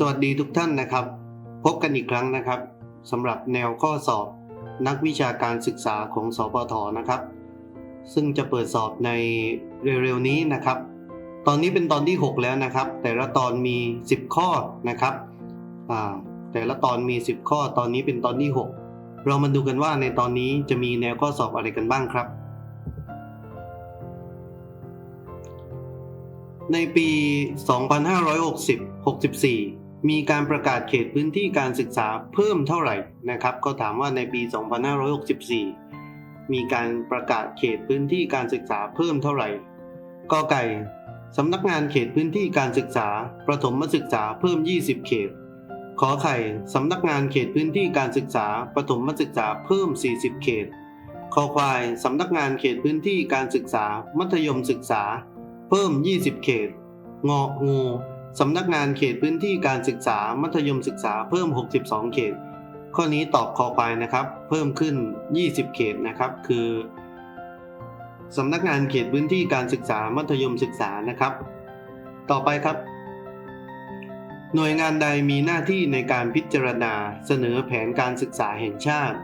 สวัสดีทุกท่านนะครับ พบกันอีกครั้งนะครับสำหรับแนวข้อสอบนักวิชาการศึกษาของสปทนะครับ ซึ่งจะเปิดสอบในเร็วๆนี้นะครับ ตอนนี้เป็นตอนที่ 6 แล้วนะครับ แต่ละตอนมี 10 ข้อนะครับแต่ละตอนมี 10 ข้อตอนนี้เป็นตอนที่ 6 เรามาดูกันว่าในตอนนี้จะมีแนวข้อสอบอะไรกันบ้างครับ ในปี 2560-64 มีการประกาศเขตพื้นที่การศึกษาเพิ่มเท่าไหร่นะครับ ก็ถามว่าในปี 2564 มีการประกาศเขตพื้นที่การศึกษาเพิ่มเท่าไหร่กอไก่สำนักงานเขตพื้นที่การศึกษา ประถมศึกษาเพิ่ม 20 เขต ขอไข่สำนักงานเขตพื้นที่การศึกษา ประถมศึกษาเพิ่ม 40 เขต คอควายสำนักงานเขตพื้นที่การศึกษา มัธยมศึกษา เพิ่ม 20 เขต งองู สำนักงานเขตพื้นที่การศึกษามัธยมศึกษาเพิ่ม 62 เขต ข้อนี้ตอบคอควายนะครับ เพิ่มขึ้น 20 เขตนะครับ คือสำนักงานเขตพื้นที่การศึกษามัธยมศึกษานะครับ ต่อไปครับ หน่วยงานใดมีหน้าที่ในการพิจารณาเสนอแผนการศึกษาแห่งชาติ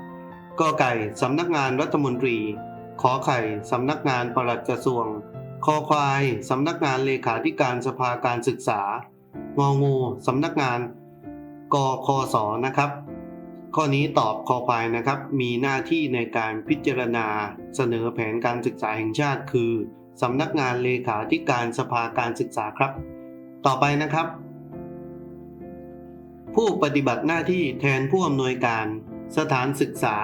กอไก่สำนักงานรัฐมนตรี ขอไข่สำนักงานปลัดกระทรวง คอควายสำนักงานเลขาธิการสภาการศึกษางองูสำนักงานกคสนะครับ ข้อนี้ตอบคอควายนะครับ มีหน้าที่ในการพิจารณาเสนอแผนการศึกษาแห่งชาติ คือสำนักงานเลขาธิการสภาการศึกษาครับ ต่อไปนะครับ ผู้ปฏิบัติหน้าที่แทนผู้อำนวยการสถานศึกษา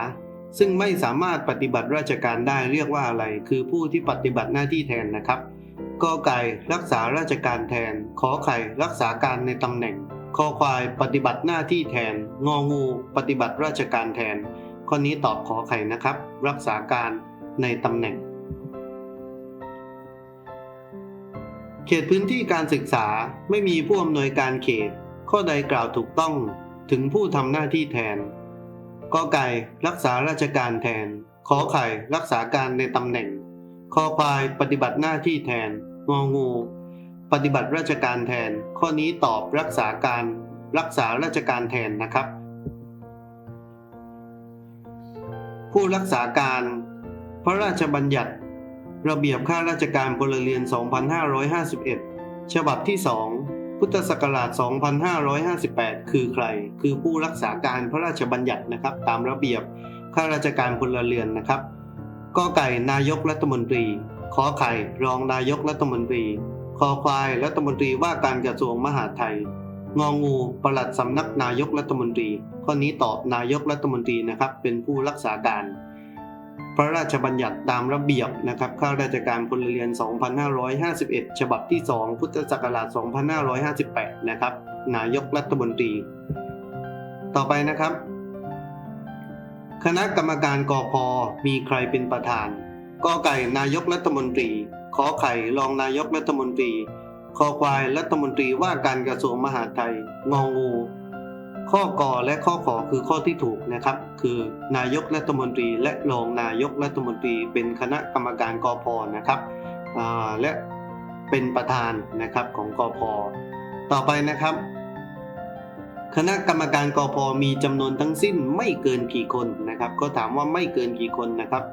ซึ่งไม่สามารถปฏิบัติราชการได้เรียกว่าอะไร คือผู้ที่ปฏิบัติหน้าที่แทนนะครับกอไก่รักษาราชการแทน ขอไข่รักษาการในตำแหน่งคอควายปฏิบัติหน้าที่แทน งองูปฏิบัติราชการแทน ข้อนี้ตอบขอไข่นะครับ รักษาการในตำแหน่ง เขตพื้นที่การศึกษาไม่มีผู้อำนวยการเขต ข้อใดกล่าวถูกต้องถึงผู้ทำหน้าที่แทน กอไก่รักษาราชการแทน ขอไข่รักษาการในตำแหน่ง คอควายปฏิบัติหน้าที่แทน งองู ปฏิบัติราชการแทน ข้อนี้ตอบรักษาการรักษาราชการแทนนะครับ ผู้รักษาการ พระราชบัญญัติ ระเบียบข้าราชการพลเรือน 2551 ฉบับที่ 2 พุทธศักราช 2558 คือใคร คือผู้รักษาการพระราชบัญญัตินะครับ ตามระเบียบข้าราชการพลเรือนนะครับกอไก่นายกรัฐมนตรีขอไข่รองนายกรัฐมนตรีคอควายรัฐมนตรีว่าการกระทรวงมหาดไทย งองูปลัดสำนักนายกรัฐมนตรี ข้อนี้ตอบนายกรัฐมนตรีนะครับ เป็นผู้รักษาการ พระราชบัญญัติตามระเบียบนะครับข้าราชการพลเรือน 2551 ฉบับที่ 2 พุทธศักราช 2558 นะครับ นายกรัฐมนตรี ต่อไปนะครับ คณะกรรมการกอพมีใครเป็นประธานกอไก่นายกรัฐมนตรีขอไข่รองนายกรัฐมนตรีคอควายรัฐมนตรีว่าการกระทรวงมหาดไทยงองู ข้อกอและข้อขอคือข้อที่ถูกนะครับ คือนายกรัฐมนตรีและรองนายกรัฐมนตรี เป็นคณะกรรมการกพนะครับและเป็นประธานนะครับของกพต่อไปนะครับ คณะกรรมการกพมีจำนวนทั้งสิ้นไม่เกินกี่คนนะครับ ก็ถามว่าไม่เกินกี่คนนะครับ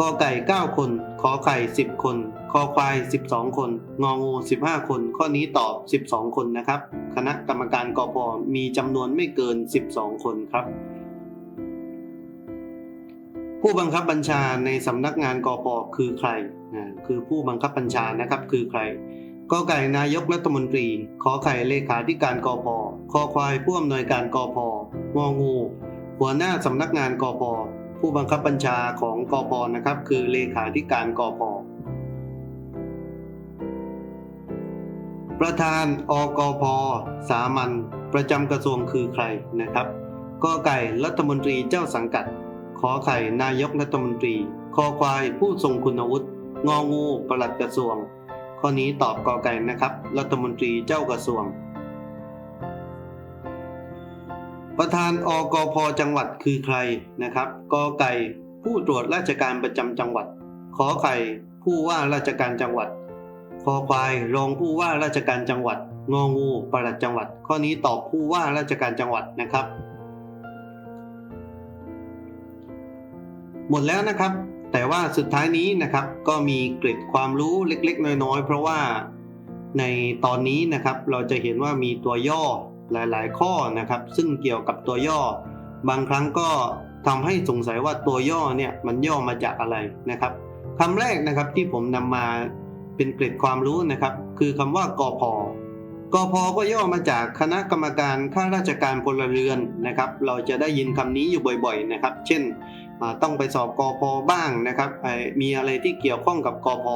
กอไก่ 9 คน ขอไข่ 10 คน คอควาย 12 คน งองู 15 คน ข้อนี้ตอบ 12 คนนะครับ คณะกรรมการกอพมีจำนวนไม่เกิน 12 คนครับ ผู้บังคับบัญชาในสำนักงานกอพคือใครคือผู้บังคับบัญชานะครับคือใครกอไก่นายกรัฐมนตรี ขอไข่เลขาธิการกอพคอควายผู้อำนวยการกอพงองู หัวหน้าสำนักงานกอพ ผู้บังคับบัญชาของกอพนะครับ คือเลขาธิการกพประธานอกพสามัญประจำกระทรวงคือใครนะครับกอไก่รัฐมนตรีเจ้าสังกัด ขอไข่นายกรัฐมนตรี คอควายผู้ทรงคุณวุฒิงองูประหลัดกระทรวง ข้อนี้ตอบกอไก่นะครับ รัฐมนตรีเจ้ากระทรวง ประธานอกพจังหวัดคือใครนะครับกอไก่ผู้ตรวจราชการประจำจังหวัด ขอไข่ผู้ว่าราชการจังหวัดคอควายรองผู้ว่าราชการจังหวัด งองูปลัดจังหวัด ข้อนี้ตอบผู้ว่าราชการจังหวัดนะครับ หมดแล้วนะครับ แต่ว่าสุดท้ายนี้นะครับก็มีเกร็ดความรู้เล็กๆ น้อยๆ เพราะว่าในตอนนี้นะครับเราจะเห็นว่ามีตัวย่อ หลายๆ ข้อนะครับ ซึ่งเกี่ยวกับตัวย่อ บางครั้งก็ทำให้สงสัยว่าตัวย่อเนี่ยมันย่อมาจากอะไรนะครับคำแรกนะครับที่ผมนำมาเป็นเกร็ดความรู้นะครับ คือคำว่ากอพกอพก็ย่อมาจากคณะกรรมการข้าราชการพลเรือนนะครับ เราจะได้ยินคำนี้อยู่บ่อยๆนะครับ เช่นต้องไปสอบกอพบ้างนะครับมีอะไรที่เกี่ยวข้องกับกอพ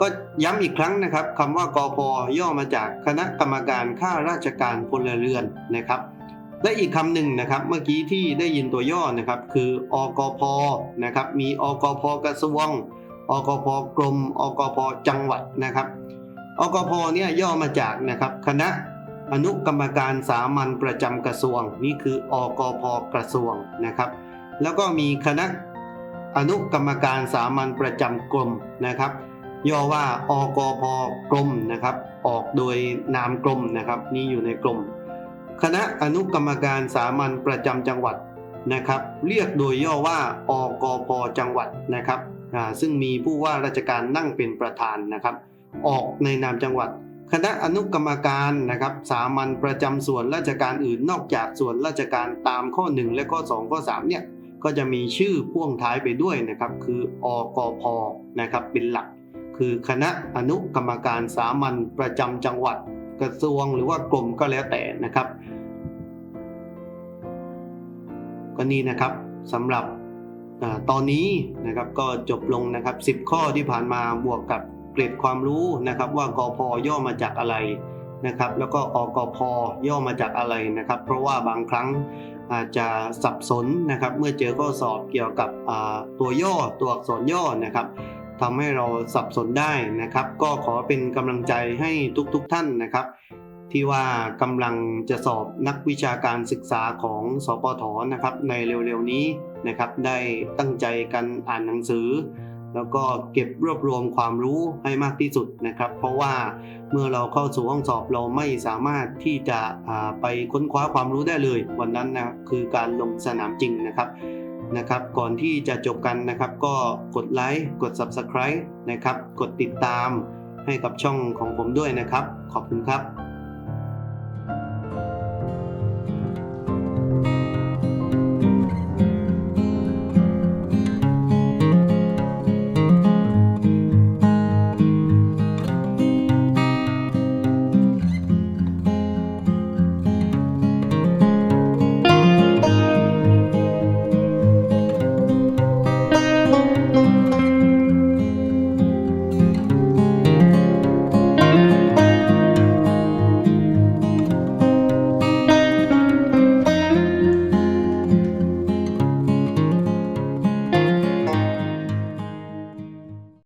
ก็ย้ำอีกครั้งนะครับคำว่ากอพย่อมาจากคณะกรรมการข้าราชการพลเรือนนะครับและอีกคำหนึ่งนะครับเมื่อกี้ที่ได้ยินตัวย่อนะครับคืออกพนะครับมีอกพกระทรวงอกพกรมอกพจังหวัดนะครับอกพเนี่ยย่อมาจากนะครับคณะอนุกรรมการสามัญประจำกระทรวง นี่คืออกพกระทรวงนะครับแล้วก็มีคณะอนุกรรมการสามัญประจำกรมนะครับ ย่อว่าอกพกรมนะครับ ออกโดยนามกรมนะครับนี่อยู่ในกรมคณะอนุกรรมการสามัญประจำจังหวัดนะครับ เรียกโดยย่อว่าอกพจังหวัดนะครับอ่าซึ่งมีผู้ว่าราชการนั่งเป็นประธานนะครับ ออกในนามจังหวัด คณะอนุกรรมการนะครับ สามัญประจำส่วนราชการอื่นนอกจากส่วนราชการตามข้อ 1 และข้อ 2 ข้อ 3 เนี่ยก็จะมีชื่อพ่วงท้ายไปด้วยนะครับ คืออกพนะครับเป็นหลัก คือคณะอนุกรรมการสามัญประจำจังหวัดกระทรวงหรือว่ากรมก็แล้วแต่นะครับ ก็นี่นะครับสำหรับอตอนนี้นะครับก็จบลงนะครับ 10 ข้อที่ผ่านมาบวกกับเกร็ดความรู้นะครับว่ากอพย่อมาจากอะไรนะครับ แล้วก็อกพย่อมาจากอะไรนะครับ เพราะว่าบางครั้งอาจจะสับสนนะครับ เมื่อเจอข้อสอบเกี่ยวกับตัวย่อตัวอักษรย่อนะครับ ทำให้เราสับสนได้นะครับ ก็ขอเป็นกำลังใจให้ทุกๆทท่านนะครับ ที่ว่ากำลังจะสอบนักวิชาการศึกษาของสปทนะครับ ในเร็วๆนี้นะครับ ได้ตั้งใจกันอ่านหนังสือ แล้วก็เก็บรวบรวมความรู้ให้มากที่สุดนะครับ เพราะว่าเมื่อเราเข้าสู่ห้องสอบเราไม่สามารถที่จะไปค้นคว้าความรู้ได้เลย วันนั้นนะคือการลงสนามจริงนะครับ นะครับ ก่อนที่จะจบกันนะครับ ก็กดไลค์กด Subscribe นะครับ กดติดตามให้กับช่องของผมด้วยนะครับ ขอบคุณครับ